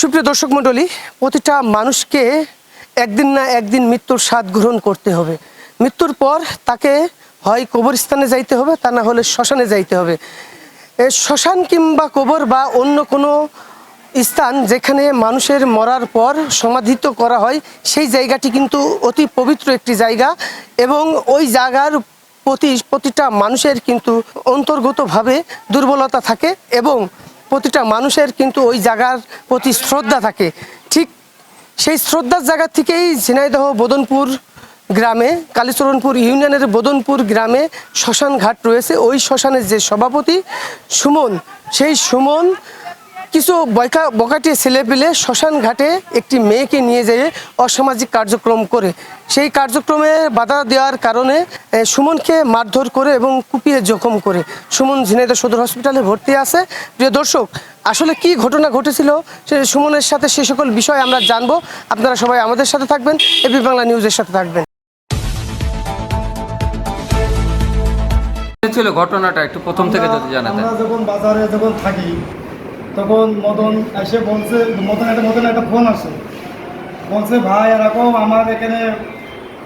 সুপ্রিয় দর্শক মণ্ডলী, প্রতিটা মানুষকে একদিন না একদিন মৃত্যুর স্বাদ গ্রহণ করতে হবে। মৃত্যুর পর তাকে হয় কবরস্থানে যাইতে হবে, তা না হলে শ্মশানে যাইতে হবে। শ্মশান কিংবা কবর বা অন্য কোনো স্থান যেখানে মানুষের মরার পর সমাধিত করা হয়, সেই জায়গাটি কিন্তু অতি পবিত্র একটি জায়গা এবং ওই জায়গার প্রতি প্রতিটা মানুষের কিন্তু অন্তর্গতভাবে দুর্বলতা থাকে এবং প্রতিটা মানুষের কিন্তু ওই জায়গার প্রতি শ্রদ্ধা থাকে। ঠিক সেই শ্রদ্ধার জায়গা থেকেই ঝিনাইদহ, বদনপুর গ্রামে, কালীচরণপুর ইউনিয়নের বদনপুর গ্রামে শ্মশান ঘাট রয়েছে। ওই শ্মশানের যে সভাপতি সুমন, সেই সুমন কিছু বয়কা বকাটিয়ে ছেলে পেলে শ্মশান ঘাটে একটি মেয়েকে নিয়ে যেয়ে অসামাজিক কার্যক্রম করে। সেই কার্যক্রমে বাধা দেওয়ার কারণে সুমনকে মারধর করে এবং কুপিয়ে জখম করে। সুমন ঝিনাইদহ সদর হসপিটালে ভর্তি আছে। প্রিয় দর্শক আসলে কি ঘটনা ঘটেছিল সে সুমনের সাথে সে সকল বিষয় আমরা জানব। আপনারা সবাই আমাদের সাথে থাকবেন এবি বাংলা নিউজের সাথে থাকবেন। ছিল ঘটনাটা একটু প্রথম থেকে যদি জানাতেন। আমরা যখন বাজারে যখন থাকি তখন মদন এসে বলছে, মদন একটা মদন একটা ফোন আসে। বলছে, ভাই, এরকম আমার এখানে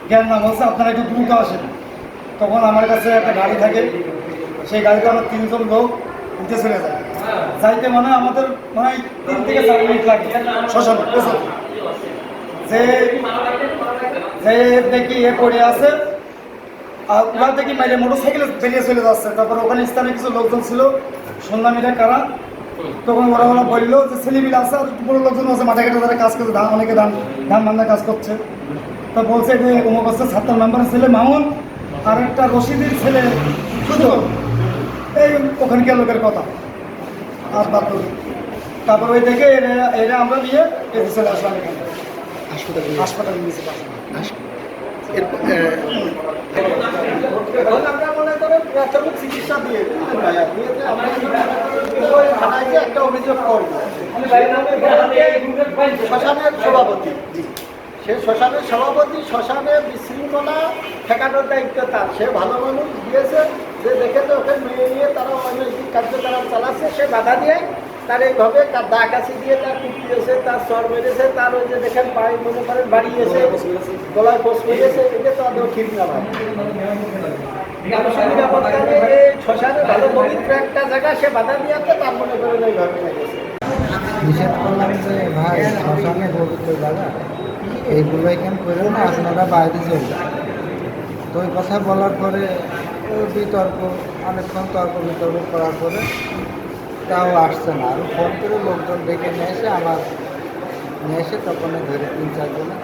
জ্ঞান না বলছে, আপনারা একটু দ্রুত আসেন। তখন আমার কাছে একটা গাড়ি থাকে, সেই গাড়িতে আমার তিনজন লোক উঠে চলে যায় যাইতে মানে আমাদের মানে তিন থেকে চার মিনিট লাগে, শ্মশানে। যে যে দেখি এ পড়ে আছে, আর ওরা দেখি মাইলে মোটর সাইকেলে বেরিয়ে চলে যাচ্ছে। তারপর ওখানে স্থানে কিছু লোকজন ছিল সন্ধ্যামীরা কারা? তখন ওরা ওরা বলল যে ছেলেমিলে আছে আর বড় লোকজন আছে মাঠে ঘাটে তারা কাজ করছে ধান অনেকে ধান ধান বান্ধার কাজ করছে। তা বলছে যে অমুক হচ্ছে সাতটার নাম্বারের ছেলে মামুন আর একটা রশিদের ছেলে শুধু এই ওখানকার লোকের কথা। আর বাদ তারপর ওই দেখে এরা এরা আমরা নিয়ে এদিকে চলে আসলাম এখানে। হাসপাতালে হাসপাতালে এখন আমরা প্রাথমিক চিকিৎসা দিয়ে ভাইয়া। একটা অভিযোগ করি শ্মশানের সভাপতি সে শ্মশানের সভাপতি শ্মশানের বিশৃঙ্খলা ঠেকানোর দায়িত্ব তার। সে ভালো মানুষ দিয়েছে, যে দেখেছে ওকে মেয়ে নিয়ে তারা অনৈতিক কার্যকলাপ চালাচ্ছে, সে বাধা দিয়ে তার এইভাবে তার দা কাছি দিয়ে তার কুপিয়েছে তার চর মেরেছে তার ওই যে দেখেন পায়ে মনে করেন বাড়িয়েছে গলায় পোষ মেরেছে, এটা তো আদৌ ঠিক না ভাই। ভালো একটা জায়গা সে বাধা তার মনে করলাম যে ভাই জায়গা আপনারা বাইরে চলে তো ওই কথা বলার পরে বিতর্ক, অনেকক্ষণ তর্ক বিতর্ক করার পরে তাও আসছে না। আর ফোন করে লোকজন ডেকে নিয়ে এসে আমার নিয়ে এসে তখন ধরে তিন চারজনে